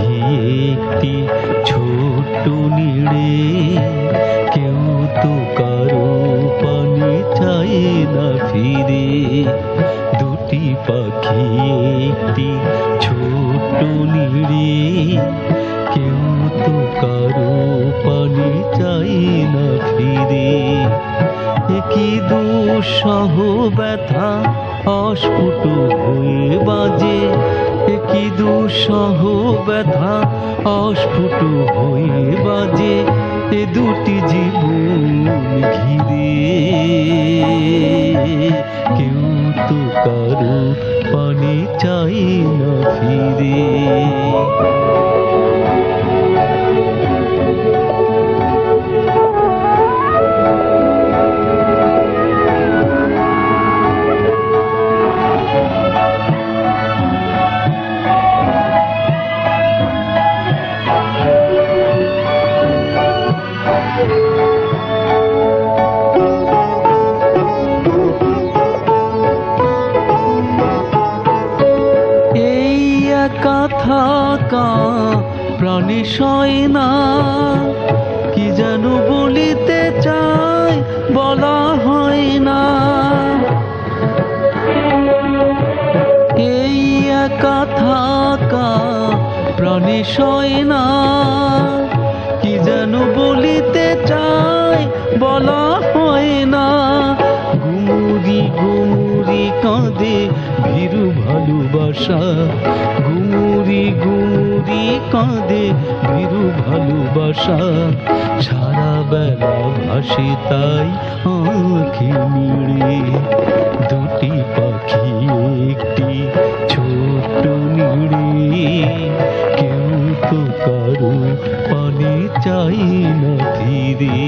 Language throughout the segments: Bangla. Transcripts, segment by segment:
একটি ছোট্ট নিড়ে কেউ তো কারও পানি চায় না ফিরে। দুটি পাখি একটি ছোট্ট নিড়ে কেউ তো কারও পানি চায় না ফিরে। কি দুঃসহ ব্যথা অস্ফুট হয়ে বাজে কি দুঃসহ ব্যথা? অস্ফুট হয়ে বাজে এ দুটি জীবন ঘিরে। কেউ তো কারও পানি চাই না ফিরে। থাকা প্রাণী সয় না। কি যেন বলিতে চাই বলা হয় না। এই একা থাকা প্রাণী সয় না। কি যেন বলিতে চাই বলা হয় না। গুমুরি গুমুরি কাঁদে ভীরু ভালোবাসা। গুমুরি গুমুরি কাঁদে ভীরু ভালোবাসা। সারা বেলা ভাসে তাই আঁখি মিড়ে দুটি পাখি একটি ছোট্ট নিড়ে। কেউ তো কারও পানি চাই না ধীরে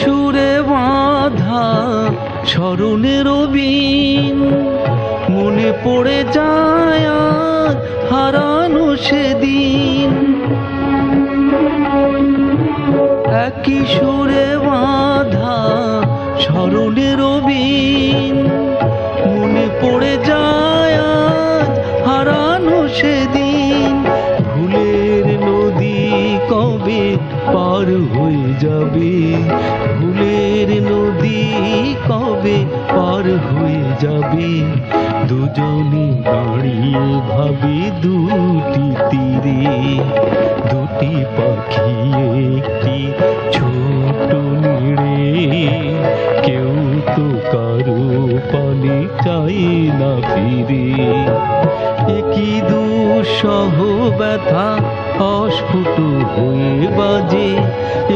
সুরে বাঁধা স্মরণের বিন মনে পড়ে যায় হারানো সেদিন। সুরে বাঁধা স্মরণের বিন মনে পড়ে যায় হারানো সেদিন। যাবে। ভুলের নদী কবে পার হয়ে যাবে? দুজনে দাঁড়িয়ে ভাবে দুটি তীরে। দুটি পাখি একটি ছোট নিড়ে। কেউ তো কারও পানি চাই না ফিরে। একই দুঃসহ ব্যথা অস্ফুট হয়ে বাজে।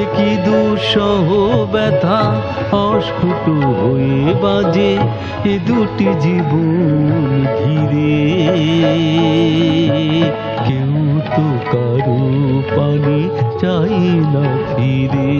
একই দুঃসহ ব্যথা অস্ফুট হয়ে বাজে। এ দুটি জীবন ঘিরে কেউ তো কারও পানি চাই না ফিরে।